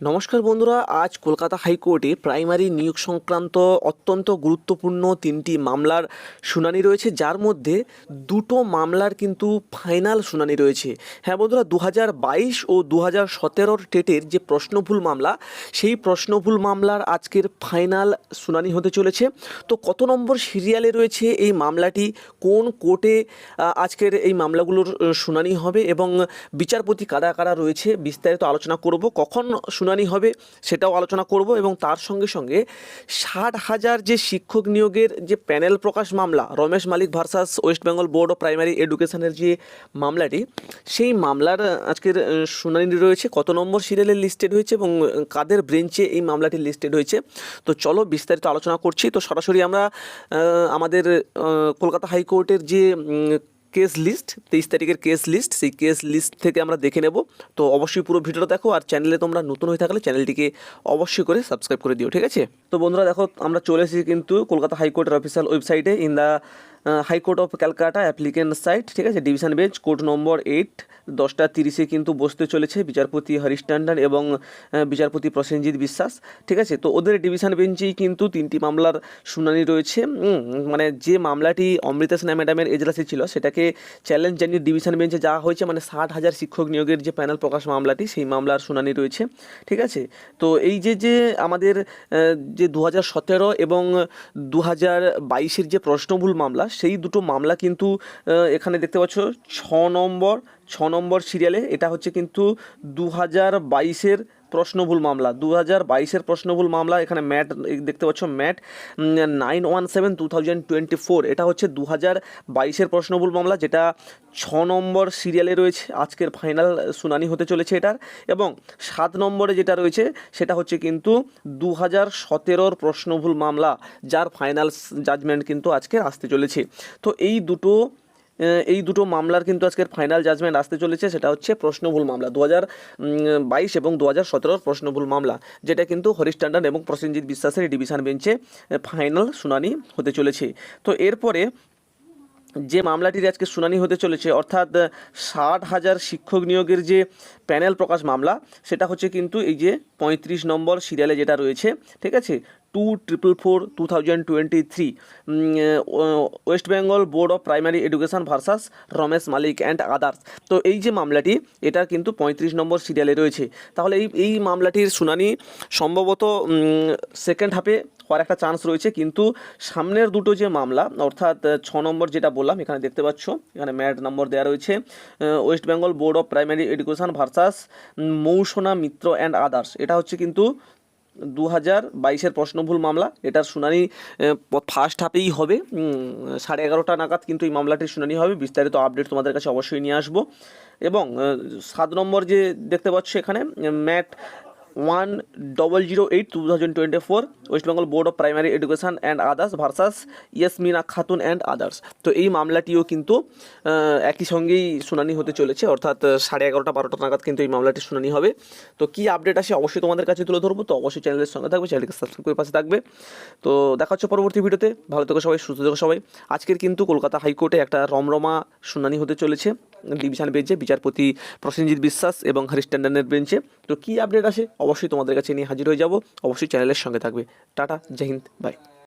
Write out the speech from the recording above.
নমস্কার বন্ধুরা, আজ কলকাতা হাইকোর্টে প্রাইমারি নিয়োগ সংক্রান্ত অত্যন্ত গুরুত্বপূর্ণ তিনটি মামলার শুনানি রয়েছে। যার মধ্যে দুটো মামলার কিন্তু ফাইনাল শুনানি রয়েছে। হ্যাঁ বন্ধুরা দু বাইশ ও দু হাজার সতেরোর টেটের যে প্রশ্নভুল মামলা, সেই প্রশ্নভুল মামলার আজকের ফাইনাল শুনানি হতে চলেছে। তো কত নম্বর সিরিয়ালে রয়েছে এই মামলাটি? কোন কোর্টে আজকের এই মামলাগুলোর শুনানি হবে? এবং বিচারপতি কারা কারা রয়েছে? বিস্তারিত আলোচনা করব। কখন শুনানি হবে, সেটাও আলোচনা করব এবং তার সঙ্গে সঙ্গে ষাট হাজার যে শিক্ষক নিয়োগের যে প্যানেল প্রকাশ মামলা, Ramesh Malik versus West Bengal Board of Primary এডুকেশনের যে মামলাটি, সেই মামলার আজকের শুনানি রয়েছে, কত নম্বর সিরিয়ালে লিস্টেড হয়েছে এবং কাদের ব্রেঞ্চে এই মামলাটি লিস্টেড হয়েছে। তো চলো বিস্তারিত আলোচনা করছি। তো সরাসরি আমরা আমাদের কলকাতা হাইকোর্টের যে কেস লিস্ট তেইশ তারিখের কেস লিস্ট সেই কেস লিস্ট থেকে আমরা দেখে নেব। তো অবশ্যই পুরো ভিডিওটা দেখো আর চ্যানেলে তোমরা নতুন হয়ে থাকলে চ্যানেলটিকে অবশ্যই করে সাবস্ক্রাইব করে দিও, ঠিক আছে? তো বন্ধুরা দেখো, আমরা চলে এসেছি কিন্তু কলকাতা হাইকোর্টের অফিসিয়াল ওয়েবসাইটে in the High Court of Calcutta applicant site, ঠিক আছে, division bench, court number eight, দশটা তিরিশে কিন্তু বসতে চলেছে বিচারপতি হরিশ ট্যান্ডন এবং বিচারপতি প্রসেনজিৎ বিশ্বাস, ঠিক আছে, তো ওদের ডিভিশন বেঞ্চেই কিন্তু তিনটি মামলার শুনানি রয়েছে মানে যে মামলাটি অমৃতা ম্যাডামের এজলাসে ছিল, সেটাকে চ্যালেঞ্জ জানিয়ে ডিভিশন বেঞ্চে যাওয়া হয়েছে মানে ষাট হাজার শিক্ষক নিয়োগের যে প্যানেল প্রকাশ মামলাটি, সেই মামলার শুনানি রয়েছে, ঠিক আছে, তো এই যে যে আমাদের যে দু হাজার সতেরো এবং দু হাজার বাইশের যে প্রশ্নভুল মামলা সেই দুটো মামলা কিন্তু এখানে দেখতে পাচ্ছ, ছ নম্বর ছ নম্বর সিরিয়ালে এটা হচ্ছে কিন্তু দু হাজার বাইশের প্রশ্নভুল মামলা দু হাজার বাইশের প্রশ্নভুল মামলা, এখানে ম্যাট দেখতে পাচ্ছ MAT nine one seven two thousand twenty four, এটা হচ্ছে দু হাজার বাইশের প্রশ্নভুল মামলা, যেটা ছ নম্বর সিরিয়ালে রয়েছে, আজকের ফাইনাল শুনানি হতে চলেছে এটার, এবং সাত নম্বরে যেটা রয়েছে, সেটা হচ্ছে কিন্তু দু হাজার সতেরোর প্রশ্নভুল মামলা, যার ফাইনাল জাজমেন্ট কিন্তু আজকে আসতে চলেছে। তো এই দুটো এই দুটো মামলার কিন্তু আজকের ফাইনাল জাজমেন্ট আসতে চলেছে, সেটা হচ্ছে প্রশ্নভুল মামলা দু হাজার বাইশ এবং দু হাজার সতেরোর প্রশ্নভুল মামলা, যেটা কিন্তু হরিশ ট্যান্ডন এবং প্রসেনজিৎ বিশ্বাসের ডিভিশন বেঞ্চে ফাইনাল শুনানি হতে চলেছে। তো এরপরে যে মামলাটির আজকে শুনানি হতে চলেছে, অর্থাৎ ষাট হাজার শিক্ষক নিয়োগের যে প্যানেল প্রকাশ মামলা, সেটা হচ্ছে কিন্তু এই যে পঁয়ত্রিশ নম্বর সিরিয়ালে যেটা রয়েছে, ঠিক আছে? Two triple four two thousand twenty three West Bengal Board of Primary Education versus Ramesh Malik and others তো এই যে মামলাটি, এটা কিন্তু পঁয়ত্রিশ নম্বর সিরিয়ালে রয়েছে। তাহলে এই এই মামলাটির শুনানি সম্ভবত সেকেন্ড হাফে হওয়ার একটা চান্স রয়েছে। কিন্তু সামনের দুটো যে মামলা, অর্থাৎ ছ নম্বর যেটা বললাম, এখানে দেখতে পাচ্ছ, এখানে ম্যাট নম্বর দেওয়া রয়েছে। West Bengal Board of Primary Education versus Mousona Mitra and others এটা হচ্ছে কিন্তু দু হাজার বাইশের প্রশ্নভুল মামলা। এটার শুনানি ফার্স্ট হাফেই হবে। সাড়ে এগারোটা নাগাদ কিন্তু এই মামলাটির শুনানি হবে। বিস্তারিত আপডেট তোমাদের কাছে অবশ্যই নিয়ে আসব। এবং সাত নম্বর যে দেখতে পাচ্ছ এখানে MAT one double zero eight two thousand twenty four West Bengal Board of Primary Education and others versus Yasmina Khatun and others তো এই মামলাটিও কিন্তু একই সঙ্গেই শুনানি হতে চলেছে, অর্থাৎ সাড়ে এগারোটা বারোটা নাগাদ কিন্তু এই মামলাটির শুনানি হবে। তো কী আপডেট আসে অবশ্যই তোমাদের কাছে তুলে ধরবো, তো অবশ্যই চ্যানেলের সঙ্গে থাকবে চ্যানেলকে সাবস্ক্রাইব করে পাশে থাকবে। তো দেখা হচ্ছে পরবর্তী ভিডিওতে, ভালো থেকো সবাই, সুস্থ থেকো সবাই। আজকের কিন্তু কলকাতা হাইকোর্টে একটা রমরমা শুনানি হতে চলেছে। ডিভিশন বেঞ্চে বিচারপতি প্রসেনজিৎ বিশ্বাস এবং হরিশ ট্যান্ডনের বেঞ্চে। তো কী আপডেট আসে? অবশ্যই তোমাদের কাছে নিয়ে হাজির হয়ে যাব। অবশ্যই চ্যানেলের সঙ্গে থাকবে। টাটা, জয় হিন্দ, বাই।